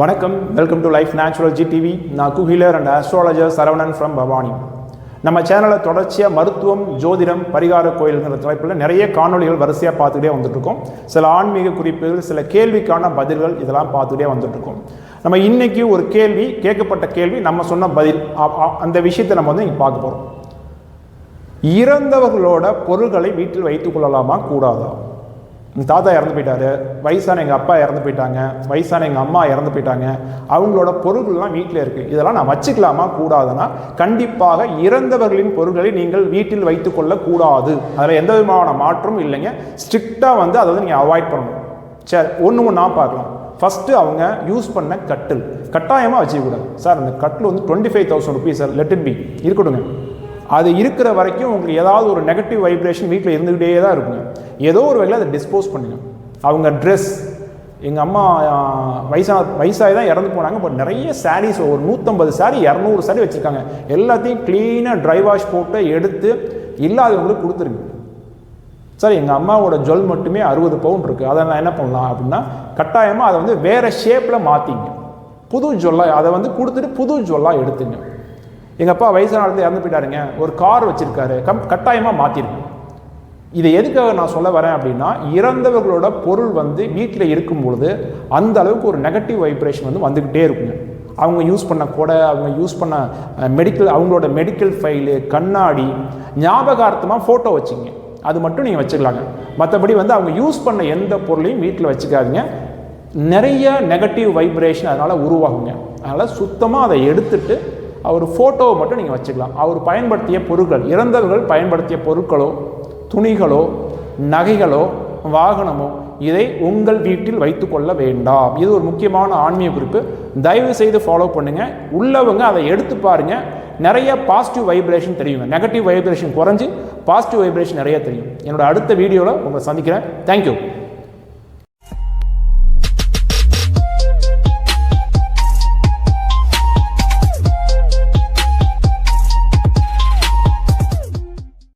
வணக்கம். Welcome to life natural G TV நான் healer and astrologer Saravanan from Bhavani. நம்ம சேனலை தொடர்ச்சியாக மருத்துவம் ஜோதிடம் பரிகார கோயில்ங்கிற தலைப்பில் நிறைய காணொளிகள் வரிசையாக பார்த்துக்கிட்டே வந்துட்டுருக்கோம். சில ஆன்மீக குறிப்புகள் சில கேள்விக்கான பதில்கள் இதெல்லாம் பார்த்துக்கிட்டே வந்துட்டுருக்கோம். நம்ம இன்றைக்கி ஒரு கேள்வி கேட்கப்பட்ட கேள்வி நம்ம சொன்ன பதில் அந்த விஷயத்தை நம்ம வந்து இங்கே பார்க்க போகிறோம் இறந்தவர்களோட பொருள்களை வீட்டில் வைத்துக் கொள்ளலாமா கூடாதா? எங்கள் தாத்தா இறந்து போயிட்டாரு. வயசான எங்கள் அப்பா இறந்து போயிட்டாங்க. வயசான எங்கள் அம்மா இறந்து போயிட்டாங்க. அவங்களோட பொருட்கள்லாம் வீட்டில் இருக்குது இதெல்லாம் நான் வச்சுக்கலாமா? கூடாதுன்னா கண்டிப்பாக இறந்தவர்களின் பொருட்களை நீங்கள் வீட்டில் வைத்துக் கொள்ளக்கூடாது. அதில் எந்த விதமான மாற்றமும் இல்லைங்க. ஸ்ட்ரிக்டாக வந்து அதை வந்து நீங்கள் அவாய்ட் பண்ணணும். சரி ஒன்று ஒன்றா பார்க்கலாம். ஃபஸ்ட்டு அவங்க யூஸ் பண்ண கட்டில். கட்டாயமாக வச்சுக்கூடாது சார் அந்த கட்டில் வந்து twenty five thousand rupees sir let it be இருக்கட்டுங்க. அது இருக்கிற வரைக்கும் உங்களுக்கு ஏதாவது ஒரு நெகட்டிவ் வைப்ரேஷன் வீட்டில் இருந்துக்கிட்டே தான் இருக்குங்க ஏதோ ஒரு வகையில் அதை டிஸ்போஸ் பண்ணுங்க. அவங்க ட்ரெஸ் எங்கள் அம்மா வயசா வயசாகி தான் இறந்து போனாங்க. பட் நிறைய சாரீஸ் ஒரு நூற்றம்பது சாரீ இரநூறு சாரீ வச்சுருக்காங்க. எல்லாத்தையும் க்ளீனாக ட்ரை வாஷ் போட்டு எடுத்து இல்லாதவங்களுக்கு கொடுத்துருங்க. சார் எங்கள் அம்மாவோட ஜுவல் மட்டுமே அறுபது பவுண்ட் இருக்குது அதை நான் என்ன பண்ணலாம் அப்படின்னா கட்டாயமாக அதை வந்து வேறு ஷேப்பில் மாற்றிங்க புது ஜுவல்லாக அதை வந்து கொடுத்துட்டு புது ஜுவல்லாக எடுத்துங்க. எங்கள் அப்பா வயசான இடத்துல இறந்து போயிட்டாருங்க. ஒரு கார் வச்சுருக்காரு. கம் கட்டாயமாக மாற்றிருங்க இதை எதுக்காக நான் சொல்ல வரேன் அப்படின்னா இறந்தவர்களோட பொருள் வந்து வீட்டில் இருக்கும் பொழுது அந்த அளவுக்கு ஒரு நெகட்டிவ் வைப்ரேஷன் வந்து வந்துக்கிட்டே இருக்குங்க. அவங்க யூஸ் பண்ண கொடை அவங்க யூஸ் பண்ண மெடிக்கல் அவங்களோட மெடிக்கல் ஃபைலு கண்ணாடி ஞாபகார்த்தமாக ஃபோட்டோ வச்சுங்க. அது மட்டும் நீங்கள் வச்சுக்கலாங்க. மற்றபடி வந்து அவங்க யூஸ் பண்ண எந்த பொருளையும் வீட்டில் வச்சுக்காதீங்க. நிறைய நெகட்டிவ் வைப்ரேஷன் அதனால் உருவாகுங்க. அதனால் சுத்தமாக அதை எடுத்துட்டு அவர் ஃபோட்டோவை மட்டும் நீங்கள் வச்சுக்கலாம். அவர் பயன்படுத்திய பொருட்கள் இறந்தவர்கள் பயன்படுத்திய பொருட்களோ துணிகளோ நகைகளோ வாகனமோ இதை உங்கள் வீட்டில் வைத்துக்கொள்ள வேண்டாம். இது ஒரு முக்கியமான ஆன்மீக குறிப்பு. தயவு செய்து ஃபாலோ பண்ணுங்கள் உள்ளவங்க அதை எடுத்து பாருங்கள் நிறைய பாசிட்டிவ் வைப்ரேஷன் தெரியுங்க. நெகட்டிவ் வைப்ரேஷன் குறைஞ்சு பாசிட்டிவ் வைப்ரேஷன் நிறைய தெரியும். என்னோட அடுத்த வீடியோவில் உங்களை சந்திக்கிறேன். தேங்க்யூ